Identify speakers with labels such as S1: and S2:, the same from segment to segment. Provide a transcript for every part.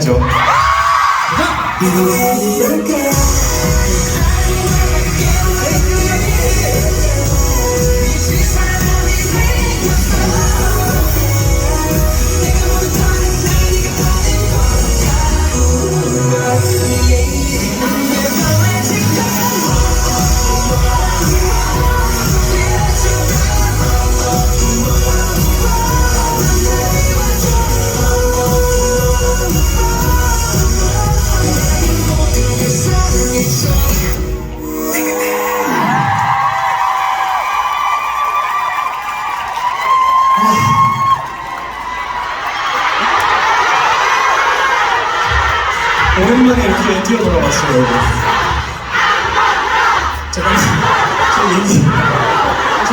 S1: 해야죠. 아! 네.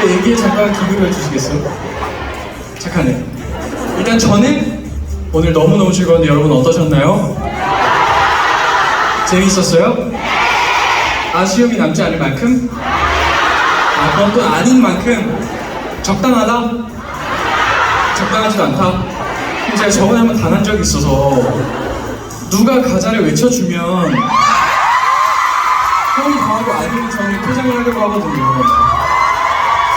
S1: 얘기에 잠깐 기울해 주시겠어요? 착하네. 일단 저는 오늘 너무너무 즐거웠는데 여러분 어떠셨나요? 재밌었어요? 아쉬움이 남지 않을 만큼?
S2: 아,
S1: 그건 또 아닌 만큼 적당하다? 적당하지도 않다? 제가 저번에 한번 당한 적이 있어서 누가 가자를 외쳐주면 형이 더하고 아니면 저는 포장을 하려고 하거든요.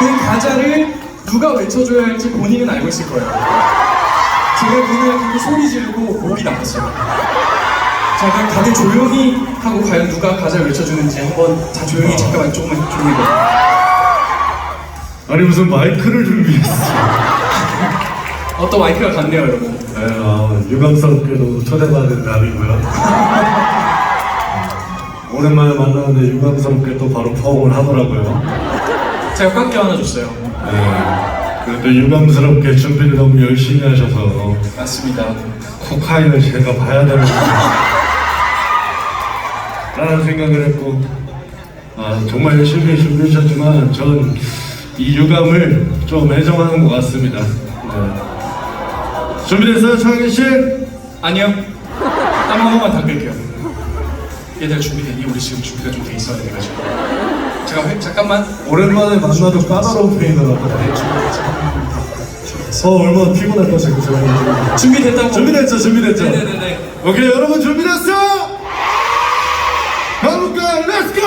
S1: 그가자를 누가 외쳐줘야 할지 본인은 알고 있을 거예요. 제가 눈을 냥고 그 소리 지르고 목이 나갔어요. 자, 그럼 다들 조용히 하고 과연 누가 가자를 외쳐주는지 한번 자, 조용히 잠깐만 조금만 조용히 해봐요.
S3: 아니 무슨 마이크를 준비했어.
S1: 어떤 마이크가 갔네요, 여러분. 네,
S3: 아, 유감스럽게도 초대받은 남이고요. 오랜만에 만났는데 유감스럽게 또 바로 파업을 하더라고요.
S1: 제가 깎기 하나 줬어요. 네.
S3: 그래도 유감스럽게 준비를 너무 열심히 하셔서 맞습니다. 코카인을 제가 봐야 되는 라는 생각을 했고 아, 정말 열심히 준비하셨지만 전이 유감을 좀애정하는것 같습니다. 네. 준비됐어요, 창희 씨?
S1: 아니요. 땀한 번만 닦을게요. 얘들 준비됐니 우리 지금 준비가 좀 돼 있어야 돼가지고. 제가 만 잠깐만.
S3: 오랜만에 만나도 까다로운 편이더라고요. 어 얼마나 피곤할 것이고
S1: 저는 준비됐다고.
S3: 준비됐죠 준비됐죠 네네네. 오케이 여러분 준비됐어? 가볼까 렛츠고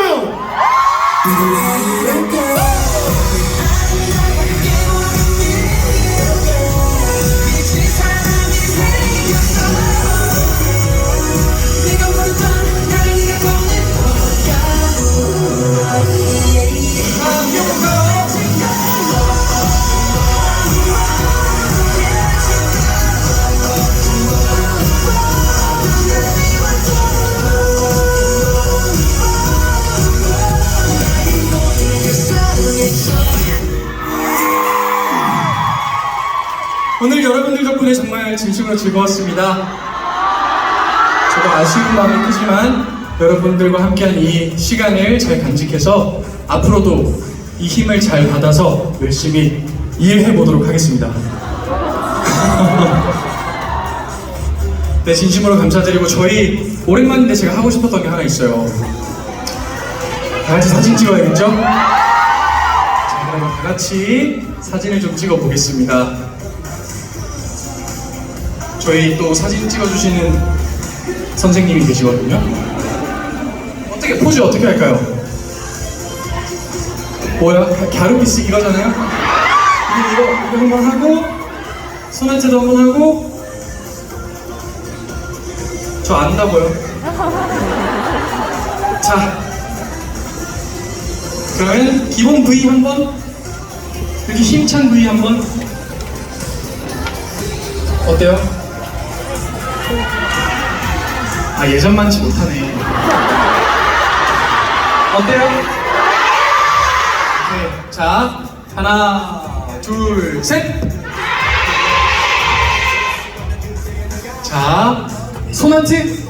S1: 정말 진심으로 즐거웠습니다. 제가 아쉬운 마음이 크지만 여러분들과 함께한 이 시간을 잘 간직해서 앞으로도 이 힘을 잘 받아서 열심히 일해 보도록 하겠습니다. 네, 진심으로 감사드리고 저희 오랜만인데 제가 하고 싶었던 게 하나 있어요. 다 같이 사진 찍어야겠죠? 자, 그러면 다 같이 사진을 좀 찍어 보겠습니다. 저희 또 사진 찍어주시는 선생님이 계시거든요. 어떻게 포즈 어떻게 할까요? 뭐야 갸루비식 이거잖아요. 이거 이거 한번 하고 손한테도 한번 하고 저 안다고요. 자 그러면 기본 부위 한번 이렇게 힘찬 부위 한번 어때요? 아, 예전만치 못하네 어때요? 오자 네, 하나 둘셋자 손한치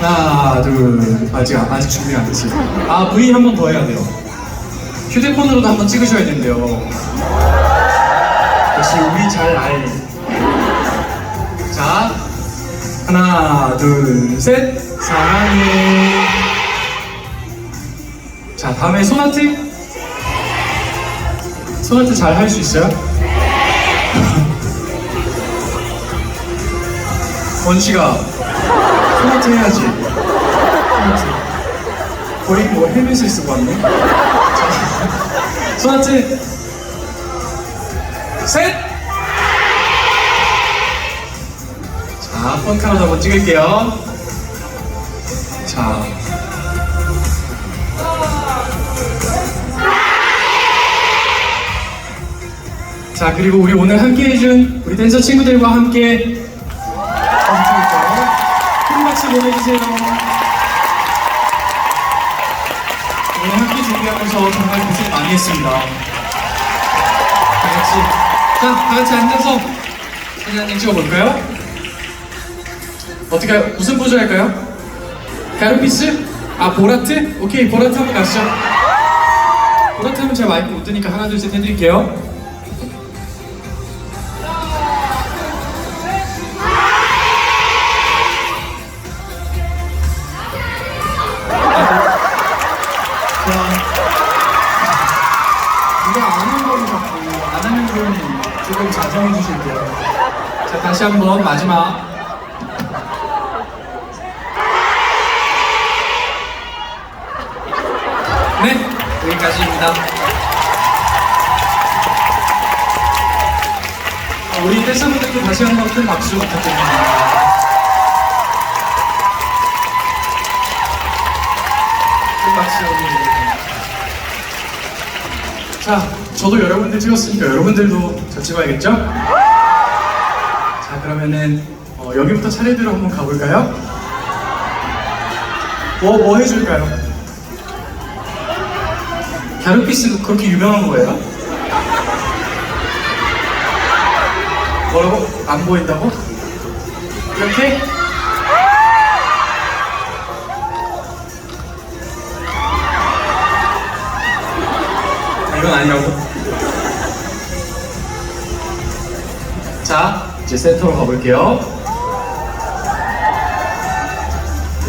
S1: 하나 둘 아직 아직 준비 안 됐어요 아 V 한 번 더 해야 돼요 휴대폰으로도 한 번 찍으셔야 된대요 역시 우리 잘알 하나, 둘, 셋. 사랑해. 자, 다음에 소나트. 소나트 잘 할 수 있어요? 원씨가 소나트 해야지. 소나트. 거의 뭐 헤맬 수있을것같네 자, 소나트. 셋! 폰카라도 한번 찍을게요. 자. 자, 그리고 우리 오늘 함께 해준 우리 댄서 친구들과 함께 큰마치 보내주세요. 오늘 함께 준비하면서 정말 고생 많이 했습니다. 다 같이. 자, 다 같이 앉아서 사진 한장 찍어볼까요? 어떻게 무슨 포즈 할까요? 가르피스? 아 보라트? 오케이 보라트 한번 가시죠 보라트 하면 제가 마이크 못 드니까 하나 둘셋 해드릴게요 아, 누가 아는 걸 자꾸 안 하는 걸 조금 자정해 주실게요 자 다시 한번 마지막 우리 댄서분들께 다시 한 번 큰 박수 부탁드립니다. 큰 박수 자, 저도 여러분들 찍었으니까 여러분들도 저 찍어야겠죠? 자, 그러면은 어, 여기부터 차례대로 한번 가볼까요? 뭐, 뭐 해줄까요? 다루피스 그렇게 유명한 거예요? 뭐라고? 안 보인다고? 이렇게? 이건 아니라고? 자, 이제 센터로 가볼게요.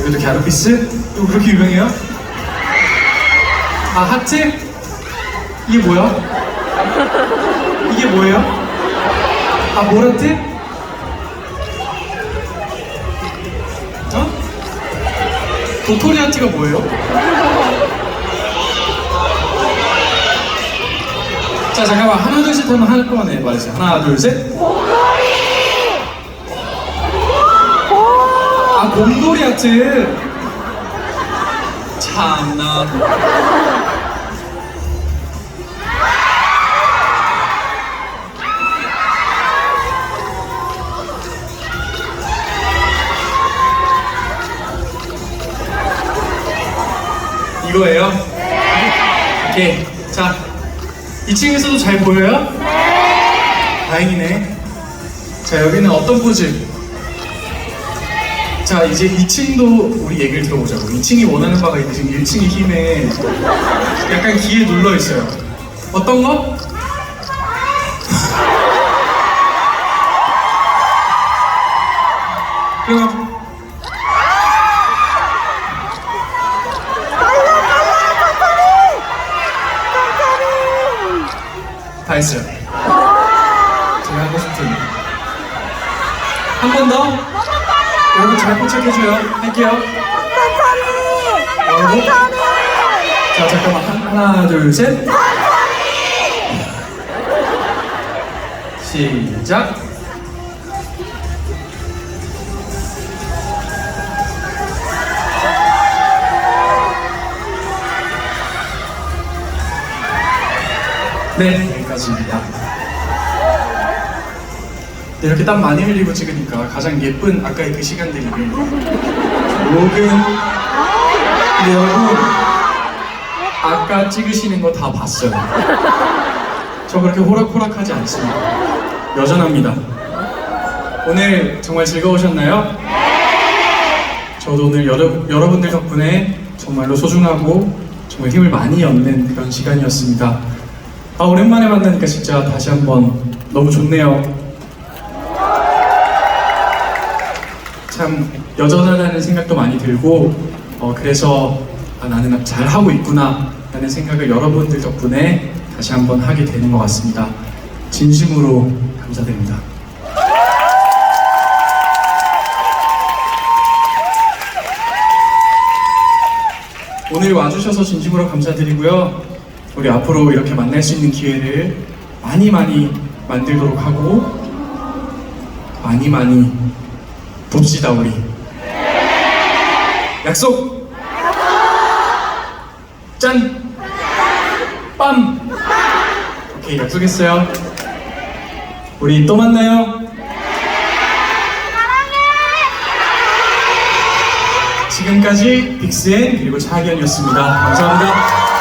S1: 여기도 갸루피스또 그렇게 유명해요? 아, 하트? 이게 뭐야? 이게 뭐예요? 아 뭐랬지? 어? 도토리아티가 뭐예요? 자 잠깐만 하나 둘셋 하면 할 거네 에해지주세요 하나 둘셋 아 곰돌이 아트 참나 위로예요? 네. 오케이. 자, 2층에서도 잘 보여요?
S2: 네.
S1: 다행이네. 자, 여기는 어떤 포즈? 자, 이제 2층도 우리 얘기를 들어보자고. 2층이 원하는 바가 있는데 지금 1층이 힘에 약간 기에 눌러 있어요. 어떤 거? 그럼 할게요.
S4: 천천히!
S1: 천천히! 자, 잠깐만. 하나, 둘, 셋. 시작! 네, 여기까지입니다. 네, 이렇게 땀 많이 흘리고 찍으니까 가장 예쁜 아까의 그 시간들이 녹은 아! 네, 여러분 아까 찍으시는 거 다 봤어요 저 그렇게 호락호락하지 않습니다 여전합니다 오늘 정말 즐거우셨나요?
S2: 네!
S1: 저도 오늘 여러, 여러분들 덕분에 정말로 소중하고 정말 힘을 많이 얻는 그런 시간이었습니다 아 오랜만에 만나니까 진짜 다시 한번 너무 좋네요 참 여전하다는 생각도 많이 들고 어, 그래서 아, 나는 잘 하고 있구나 라는 생각을 여러분들 덕분에 다시 한번 하게 되는 것 같습니다. 진심으로 감사드립니다. 오늘 와주셔서 진심으로 감사드리고요. 우리 앞으로 이렇게 만날 수 있는 기회를 많이 많이 만들도록 하고 많이 많이 봅시다 우리 약속 짠! 빰! 오케이 약속했어요 우리 또 만나요 지금까지 빅스앤 그리고 차학연이었습니다 감사합니다